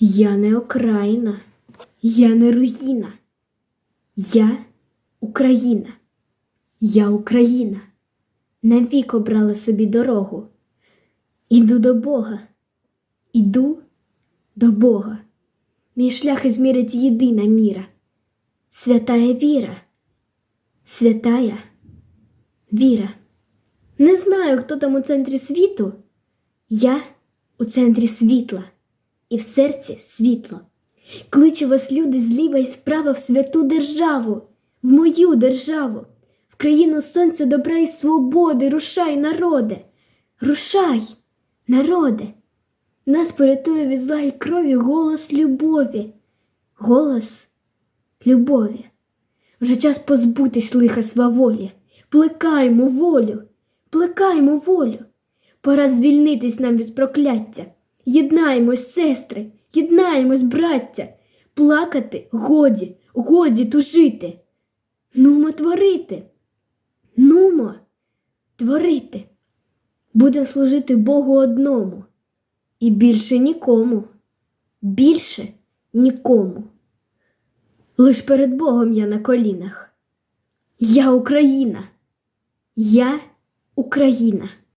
Я не окраїна, я не руїна. Я Україна. Я Україна. Навік обрала собі дорогу. Іду до Бога. Іду до Бога. Мій шлях ізмірить єдина міра. Святая віра. Святая віра. Не знаю, хто там у центрі світу. Я у центрі світла, і в серці світло. Кличу вас, люди, зліва і справа в святу державу, в мою державу, в країну сонця добра і свободи. Рушай, народе, рушай, народе. Нас порятує від зла і крові голос любові, голос любові. Вже час позбутись лиха сваволі, плекаємо волю, плекаємо волю. Пора звільнитись нам від прокляття. Єднаємось, сестри, єднаємось, браття, плакати годі, годі тужити. Нумо творити, нумо творити. Будем служити Богу одному. І більше нікому, більше нікому. Лиш перед Богом я на колінах. Я Україна. Я Україна.